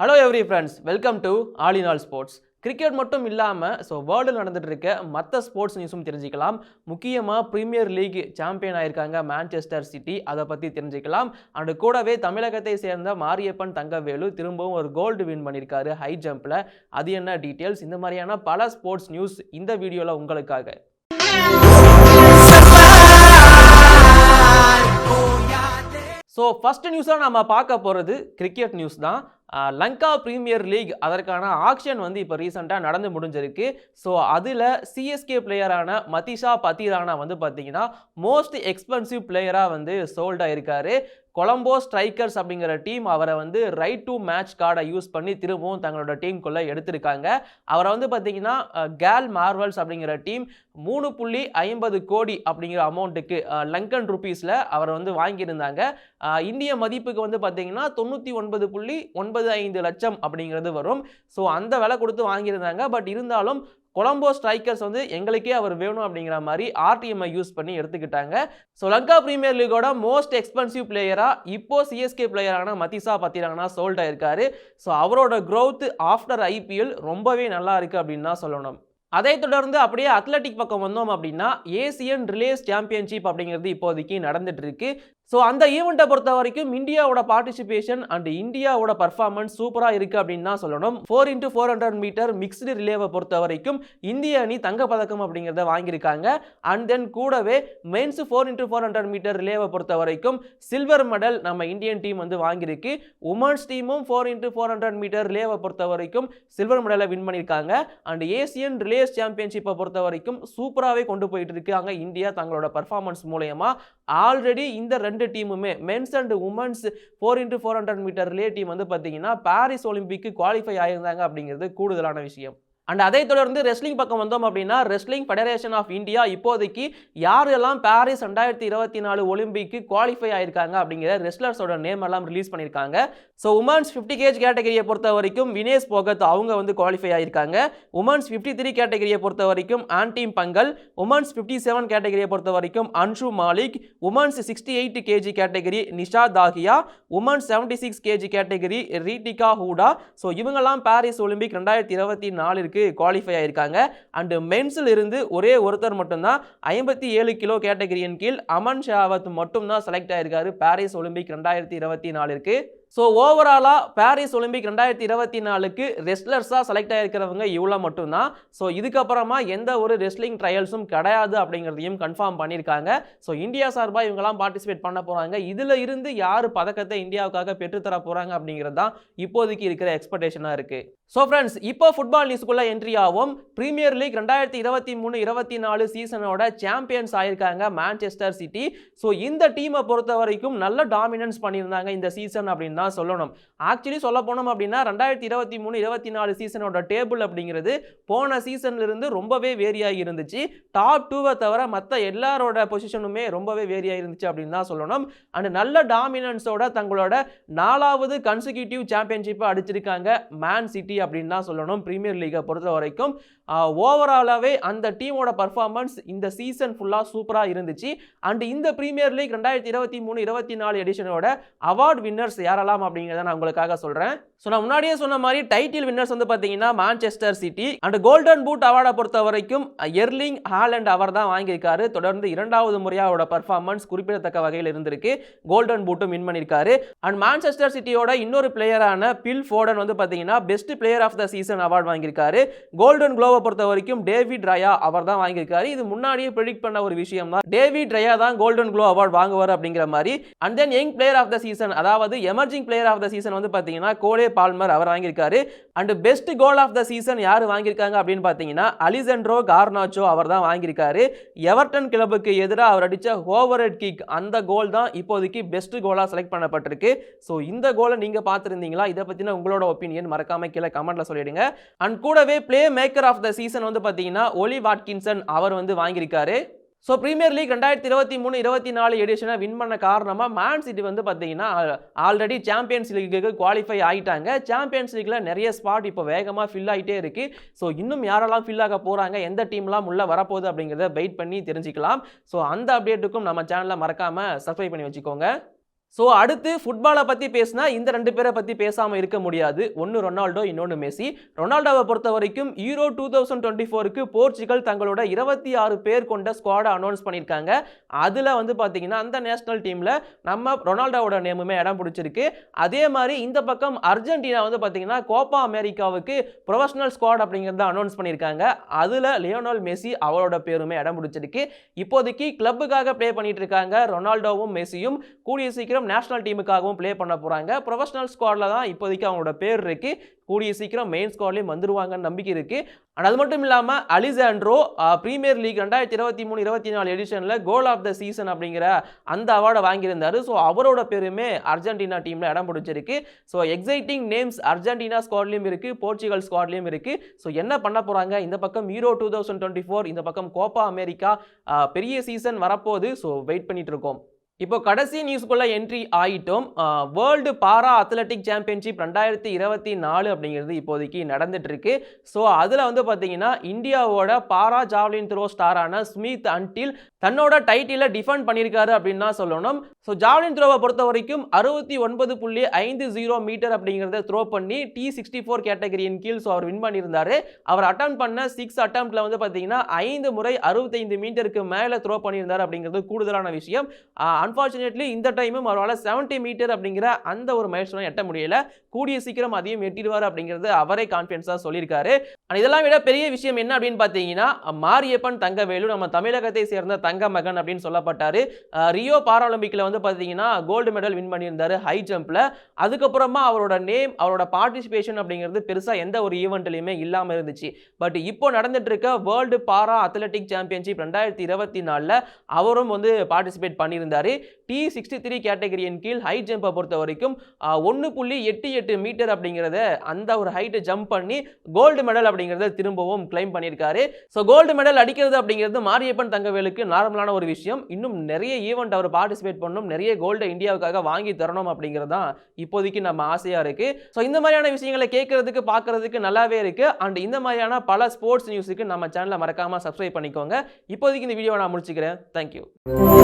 Hello every friends welcome to all in all sports cricket மட்டும் இல்லாமல் so வேர்ல்டில் நடந்துட்டு இருக்க மற்ற ஸ்போர்ட்ஸ் நியூஸும் தெரிஞ்சுக்கலாம். முக்கியமாக ப்ரீமியர் லீக் சாம்பியன் ஆயிருக்காங்க மான்செஸ்டர் சிட்டி அதை பற்றி தெரிஞ்சுக்கலாம். அண்டு கூடவே தமிழகத்தை சேர்ந்த மாரியப்பன் தங்கவேலு திரும்பவும் ஒரு கோல்டு வின் பண்ணியிருக்காரு ஹை ஜம்பில் அது என்ன டீட்டெயில்ஸ் இந்த மாதிரியான பல ஸ்போர்ட்ஸ் நியூஸ் இந்த வீடியோவில் உங்களுக்காக. ஸோ ஃபஸ்ட் நியூஸாக நம்ம பார்க்க போகிறது கிரிக்கெட் நியூஸ் தான். லங்கா ப்ரீமியர் லீக் அதற்கான ஆக்ஷன் வந்து இப்போ ரீசெண்டாக நடந்து முடிஞ்சிருக்கு. ஸோ அதில் சிஎஸ்கே பிளேயரான மதிஷா பத்திரானா வந்து பார்த்தீங்கன்னா மோஸ்ட் எக்ஸ்பென்சிவ் பிளேயராக வந்து சோல்ட் இருக்காரு கொலம்போ ஸ்ட்ரைக்கர்ஸ் அப்படிங்கிற டீம் அவரை வந்து ரைட் டு மேட்ச் கார்டை யூஸ் பண்ணி திரும்பவும் தங்களோட டீமுக்குள்ளே எடுத்திருக்காங்க. அவரை வந்து பார்த்தீங்கன்னா கேல் மார்வல்ஸ் அப்படிங்கிற டீம் மூணு புள்ளி ஐம்பது கோடி அப்படிங்கிற அமௌண்ட்டுக்கு லங்கன் ருபீஸில் அவரை வந்து வாங்கியிருந்தாங்க. இந்திய மதிப்புக்கு வந்து பார்த்தீங்கன்னா தொண்ணூற்றி ஒன்பது புள்ளி ஒன்பது ஐந்து லட்சம் அப்படிங்கிறது வரும். ஸோ அந்த விலை கொடுத்து வாங்கியிருந்தாங்க. பட் இருந்தாலும் கொலம்போ ஸ்ட்ரைக்கர்ஸ் வந்து எங்களுக்கே அவர் வேணும் அப்படிங்கிற மாதிரி ஆர்டிஎம்ஐ யூஸ் பண்ணி எடுத்துக்கிட்டாங்க. ஸோ லங்கா பிரீமியர் லீகோட மோஸ்ட் எக்ஸ்பென்சிவ் பிளேயராக இப்போ சிஎஸ்கே பிளேயரான மதிசா பத்திராங்கன்னா சோல்ட் ஆயிருக்காரு. ஸோ அவரோட க்ரோத் ஆஃப்டர் ஐபிஎல் ரொம்பவே நல்லா இருக்கு அப்படின்னு தான் சொல்லணும். அதை தொடர்ந்து அப்படியே அத்லட்டிக் பக்கம் வந்தோம் அப்படின்னா ஏசியன் ரிலேஸ் சாம்பியன்ஷிப் அப்படிங்கிறது இப்போதைக்கு நடந்துட்டு இருக்கு. ஸோ அந்த ஈவெண்ட்டை பொறுத்த வரைக்கும் இந்தியாவோட பார்ட்டிசிபேஷன் அண்ட் இந்தியாவோட பர்ஃபார்மன்ஸ் சூப்பராக இருக்குது அப்படின்னு தான் சொல்லணும். Four into four hundred meter mixed ரிலேவை பொறுத்த வரைக்கும் இந்திய அணி தங்கப்பதக்கம் அப்படிங்கிறத வாங்கியிருக்காங்க. அண்ட் தென் கூடவே men's four into four hundred meter ரிலேவை பொறுத்த வரைக்கும் சில்வர் மெடல் நம்ம இந்தியன் டீம் வந்து வாங்கியிருக்கு. உமன்ஸ் டீமும் four into four hundred meter ரிலேவை பொறுத்த வரைக்கும் சில்வர் மெடலை வின் பண்ணியிருக்காங்க. அண்ட் ஏசியன் ரிலேஸ் சாம்பியன்ஷிப்பை பொறுத்த வரைக்கும் சூப்பராகவே கொண்டு போயிட்டு இருக்காங்க இந்தியா தங்களோட பர்ஃபார்மன்ஸ் மூலயமா. ஆல்ரெடி இந்த ரெண்டு டீமுமே men's and women's four into four hundred meter relay team வந்து பார்த்தீங்கன்னா பாரிஸ் ஒலிம்பிக்கு குவாலிஃபை ஆயிருந்தாங்க அப்படிங்கிறது கூடுதலான விஷயம். அண்ட் அதை தொடர்ந்து ரெஸ்லிங் பக்கம் வந்தோம் அப்படின்னா ரெஸ்லிங் ஃபெடரேஷன் ஆஃப் இந்தியா இப்போதைக்கு யாரெல்லாம் பாரிஸ் ரெண்டாயிரத்தி இருபத்தி நாலு ஒலிம்பிக்கு குவாலிஃபை ஆயிருக்காங்க அப்படிங்கிற ரெஸ்லர்ஸோட நேம் எல்லாம் ரிலீஸ் பண்ணியிருக்காங்க. ஸோ உமன்ஸ் ஃபிஃப்டி கேஜ் கேட்டகரியை பொறுத்த வரைக்கும் வினேஷ் போகத் அவங்க வந்து குவாலிஃபை ஆயிருக்காங்க. உமன்ஸ் ஃபிஃப்டி த்ரீ கேட்டகரியை பொறுத்த வரைக்கும் Antim Panghal women's fifty seven கேட்டகரியை பொறுத்த வரைக்கும் Anshu Malik women's sixty eight KG category Nisha Dahiya women's seventy six KG category Reetika Hooda so இவங்கெல்லாம் பாரிஸ் ஒலிம்பிக் ரெண்டாயிரத்தி இருபத்தி நாலு நாலிற்கு குவாலிஃபை ஆயிருக்காங்க. அண்டு மென்ஸில் இருந்து ஒரே ஒருத்தர் மட்டும்தான் ஐம்பத்தி ஏழு கிலோ கேட்டகரியின் கீழ் அமன் ஷாவத் மட்டும்தான் செலக்ட் ஆயிருக்காரு. பாரிஸ் ஒலிம்பிக் ரெண்டாயிரத்தி இருபத்தி நாலிற்கு ஸோ ஓவராலாக பாரிஸ் ஒலிம்பிக் ரெண்டாயிரத்தி இருபத்தி நாலுக்கு ரெஸ்லர்ஸாக செலக்ட் ஆகிருக்கிறவங்க இவ்வளோ மட்டும்தான். ஸோ இதுக்கப்புறமா எந்த ஒரு ரெஸ்லிங் ட்ரையல்ஸும் கிடையாது அப்படிங்கிறதையும் கன்ஃபார்ம் பண்ணியிருக்காங்க. ஸோ இந்தியா சார்பாக இவங்கெல்லாம் பார்ட்டிசிபேட் பண்ண போகிறாங்க இதில் இருந்து யார் பதக்கத்தை இந்தியாவுக்காக பெற்றுத்தர போகிறாங்க அப்படிங்கிறது தான் இப்போதைக்கு இருக்கிற எக்ஸ்பெக்டேஷனாக இருக்குது ஸோ ஃப்ரெண்ட்ஸ் இப்போ ஃபுட்பால் நியூஸ்க்குள்ளே என்ட்ரி ஆகும். பிரீமியர் லீக் ரெண்டாயிரத்தி இருபத்தி மூணு இருபத்தி நாலு சீசனோட சாம்பியன்ஸ் ஆயிருக்காங்க மேன்செஸ்டர் சிட்டி ஸோ இந்த டீமை பொறுத்த வரைக்கும் நல்ல டாமினன்ஸ் பண்ணியிருந்தாங்க இந்த சீசன் அப்படின்னு தான் சொல்லணும். ஆக்சுவலி சொல்ல போனோம் அப்படின்னா ரெண்டாயிரத்தி இருபத்தி மூணு இருபத்தி நாலு சீசனோட டேபிள் அப்படிங்கிறது போன சீசன்லேருந்து ரொம்பவே வேரியாகி இருந்துச்சு. டாப் டூவை தவிர மற்ற எல்லாரோட பொசிஷனுமே ரொம்பவே வேரியாகி இருந்துச்சு அப்படின்னு தான் சொல்லணும். அண்ட் நல்ல டாமினன்ஸோட தங்களோட நாலாவது கன்சிக்யூட்டிவ் சாம்பியன்ஷிப்பை அடிச்சிருக்காங்க மேன் சிட்டி அப்படின்னு தான் சொல்லணும். ப்ரீமியர் லீகை பொறுத்த வரைக்கும் ஓவராலாகவே அந்த டீமோட பர்ஃபார்மன்ஸ் இந்த சீசன் ஃபுல்லாக சூப்பராக இருந்துச்சு. அண்ட் இந்த ப்ரீமியர் லீக் ரெண்டாயிரத்தி இருபத்தி மூணு இருபத்தி நாலு எடிஷனோட அவார்ட் வின்னர்ஸ் யாரெல்லாம் அப்படிங்கிறத நான் உங்களுக்காக சொல்கிறேன் ஸோ நான் முன்னாடியே சொன்ன மாதிரி டைட்டில் வின்னர்ஸ் வந்து பார்த்தீங்கன்னா Manchester City and golden boot அவார்டை பொறுத்த வரைக்கும் எர்லிங் ஹாலண்ட் அவர் தான் வாங்கியிருக்காரு. தொடர்ந்து இரண்டாவது முறையாக அவரோட பர்ஃபார்மன்ஸ் குறிப்பிடத்தக்க வகையில் இருந்திருக்கு. கோல்டன் பூட்டும் வின் பண்ணியிருக்காரு. அண்ட் மான்செஸ்டர் சிட்டியோட இன்னொரு பிளேயரான பில் ஃபோர்டன் வந்து பார்த்தீங்கன்னா best player of the season award வாங்கியிருக்காரு. கோல்டன் குளோவை பொறுத்த வரைக்கும் டேவிட் ரயா அவர் தான் வாங்கியிருக்காரு. இது முன்னாடியே ப்ரெடிக்ட் பண்ண ஒரு விஷயம் தான். டேவிட் ரயா தான் கோல்டன் குளோ அவார்டு வாங்குவார் அப்படிங்கிற மாதிரி. And then young player of the season அதாவது emerging player of the season வந்து பார்த்தீங்கன்னா கோலே பால்மர் அவர் வாங்கியிருக்காரு. And best goal of the season யார் வாங்கியிருக்காங்க அப்படின்னு பார்த்தீங்கன்னா அலிசென்ட்ரோ கார்னாச்சோ அவர் தான் வாங்கியிருக்காரு. எவர்டன் கிளப்புக்கு எதிராக அவர் அடித்த ஓவர்ஹெட் கிக் அந்த கோல் தான் இப்போதைக்கு பெஸ்ட் கோலாக செலக்ட் பண்ணப்பட்டிருக்கு. ஸோ இந்த கோலை நீங்கள் பார்த்துருந்தீங்களா? இதை பற்றின உங்களோட ஒப்பீனியன் மறக்காம கீழே கமெண்ட்ல சொல்லிடுங்க. அண்ட் கூடவே play maker of the season வந்து பார்த்தீங்கன்னா ஒலி வாட்கின்சன் அவர் வந்து வாங்கியிருக்காரு. ஸோ ப்ரீமியர் லீக் ரெண்டாயிரத்தி இருபத்தி மூணு இருபத்தி நாலு எடிஷனை வின் பண்ண காரணமாக மேன் சிட்டி வந்து பார்த்தீங்கன்னா ஆல்ரெடி சாம்பியன்ஸ் லீக்குக்கு குவாலிஃபை ஆகிட்டாங்க சாம்பியன்ஸ் லீக்கில் நிறைய ஸ்பாட் இப்போ வேகமாக ஃபில் ஆகிட்டே இருக்குது ஸோ இன்னும் யாரெல்லாம் ஃபில் ஆக போகிறாங்க எந்த டீம்லாம் உள்ளே வரப்போகுது அப்படிங்கிறத வெயிட் பண்ணி தெரிஞ்சுக்கலாம். ஸோ அந்த அப்டேட்டுக்கும் நம்ம சேனலை மறக்காமல் சப்ஸ்கிரைப் பண்ணி வச்சுக்கோங்க. ஸோ அடுத்து ஃபுட்பாலை பற்றி பேசினா இந்த ரெண்டு பேரை பற்றி பேசாமல் இருக்க முடியாது. ஒன்று ரொனால்டோ இன்னொன்று மெஸ்ஸி. ரொனால்டோவை பொறுத்த வரைக்கும் ஈரோ டூ தௌசண்ட் டுவெண்ட்டி ஃபோருக்கு போர்ச்சுகல் தங்களோட இருபத்தி ஆறு பேர் கொண்ட ஸ்குவாடை அனௌன்ஸ் பண்ணியிருக்காங்க. அதில் வந்து பார்த்தீங்கன்னா அந்த நேஷனல் டீமில் நம்ம ரொனால்டோவோட நேமுமே இடம் பிடிச்சிருக்கு. அதே மாதிரி இந்த பக்கம் அர்ஜென்டினா வந்து பார்த்தீங்கன்னா கோப்பா அமெரிக்காவுக்கு ப்ரொஃபஷனல் ஸ்குவாட் அப்படிங்கிறத அனௌன்ஸ் பண்ணியிருக்காங்க. அதில் லியோனால் மெஸ்ஸி அவரோட பேருமே இடம் பிடிச்சிருக்கு. இப்போதைக்கு கிளப்புக்காக ப்ளே பண்ணிட்டு இருக்காங்க ரொனால்டோவும் மெஸ்ஸியும். கூடிய சீக்கிரம் நேஷனல் டீமுக்காகவும் ப்ளே பண்ண போகிறாங்க ப்ரொஃபஷனல் ஸ்குவாடில் தான் இப்போதைக்கு அவங்களோட பேர் இருக்கு. கூடிய சீக்கிரம் மெயின் ஸ்குவாட்லேயும் வந்துருவாங்கன்னு நம்பிக்கை இருக்குது அண்ட் அது மட்டும் இல்லாமல் அலிசாண்ட்ரோ ப்ரீமியர் லீக் ரெண்டாயிரத்தி இருபத்தி மூணு இருபத்தி நாலு எடிஷனில் கோல் ஆஃப் த சீசன் அப்படிங்கிற அந்த அவார்டை வாங்கியிருந்தாரு. ஸோ அவரோட பேருமே அர்ஜென்டினா டீமில் இடம் பிடிச்சிருக்கு. ஸோ எக்ஸைட்டிங் நேம்ஸ் அர்ஜென்டினா ஸ்குவாட்லேயும் இருக்குது போர்ச்சுகல் ஸ்குவாட்லேயும் இருக்குது ஸோ என்ன பண்ண போகிறாங்க இந்த பக்கம் Euro two thousand twenty four இந்த பக்கம் கோப்பா அமெரிக்கா பெரிய சீசன் வரப்போகுது. ஸோ வெயிட் பண்ணிகிட்ருக்கோம் இப்போ கடைசி நியூஸ்க்குள்ள என்ட்ரி ஆகிட்டோம் வேர்ல்டு பாரா அத்லெட்டிக் சாம்பியன்ஷிப் ரெண்டாயிரத்தி இருபத்தி நாலு அப்படிங்கிறது இப்போதைக்கு நடந்துட்டுருக்கு. ஸோ அதில் வந்து பார்த்தீங்கன்னா இந்தியாவோட பாரா ஜாவ்லின் த்ரோ ஸ்டாரான ஸ்மித் அன்டில் தன்னோட டைட்டிலை டிஃபெண்ட் பண்ணியிருக்காரு அப்படின்னு தான் சொல்லணும். ஸோ ஜாவ்லின் த்ரோவை பொறுத்த வரைக்கும் அறுபத்தி ஒன்பது புள்ளி ஐந்து ஜீரோ மீட்டர் அப்படிங்கிறத த்ரோ பண்ணி டி சிக்ஸ்டி ஃபோர் கேட்டகரியின் கீழ் ஸோ அவர் வின் பண்ணியிருந்தாரு. அவர் அட்டம் பண்ண சிக்ஸ் அட்டம்ப்டில் வந்து பார்த்தீங்கன்னா ஐந்து முறை அறுபத்தைந்து மீட்டருக்கு மேலே த்ரோ பண்ணியிருந்தார் அப்படிங்கிறது கூடுதலான விஷயம். அன்ஃபார்ச்சுனேட்லி இந்த டைமும் அவரால் 70 மீட்டர் அப்படிங்கிற அந்த ஒரு மைல் எட்ட முடியல. கூடிய சீக்கிரம் அதையும் எட்டிடுவார் அப்படிங்கிறது அவரே கான்ஃபிடன்ஸாக சொல்லியிருக்காரு. ஆனால் இதெல்லாம் விட பெரிய விஷயம் என்ன அப்படின்னு பார்த்தீங்கன்னா மாரியப்பன் தங்கவேலு நம்ம தமிழகத்தை சேர்ந்த தங்க மகன் அப்படின்னு சொல்லப்பட்டார். ரியோ பாராலிம்பிக்கில் வந்து பார்த்தீங்கன்னா கோல்டு மெடல் வின் பண்ணியிருந்தார் ஹை ஜம்பில் அதுக்கப்புறமா அவரோட நேம் அவரோட பார்ட்டிசிபேஷன் அப்படிங்கிறது பெருசாக எந்த ஒரு ஈவெண்ட்லையுமே இல்லாமல் இருந்துச்சு. பட் இப்போ நடந்துட்டுருக்க வேர்ல்டு பாரா அத்லெட்டிக் சாம்பியன்ஷிப் ரெண்டாயிரத்தி இருபத்தி நாலில் அவரும் வந்து பார்ட்டிசிபேட் பண்ணியிருந்தார். டி சிக்ஸ்டி த்ரீ கேட்டகரியின் கீழ் ஹை ஜம்பை பொறுத்த வரைக்கும் ஒன்று புள்ளி எட்டு எட்டு மீட்டர் அப்படிங்கிறத அந்த ஒரு ஹைட்டை ஜம்ப் பண்ணி கோல்டு மெடல் அப்படிங்கிறத திரும்பவும் கிளைம் பண்ணியிருக்காரு. ஸோ கோல்டு மெடல் அடிக்கிறது அப்படிங்கிறது மாரியப்பன் தங்கவேலுக்கு நார்மலான ஒரு விஷயம். இன்னும் நிறைய ஈவெண்ட் அவர் பார்ட்டிசிபேட் பண்ணணும். நிறைய கோல்டை இந்தியாவுக்காக வாங்கி தரணும் அப்படிங்கிறது தான் இப்போதைக்கு நம்ம ஆசையாக இருக்கு. ஸோ இந்த மாதிரியான விஷயங்களை கேட்கறதுக்கு பார்க்கறதுக்கு நல்லாவே இருக்கு. அண்ட் இந்த மாதிரியான பல ஸ்போர்ட்ஸ் நியூஸுக்கு நம்ம சேனலை மறக்காம சப்ஸ்கிரைப் பண்ணிக்கோங்க. இப்போதைக்கு இந்த வீடியோ நான் முடிச்சுக்கிறேன். தேங்க்யூ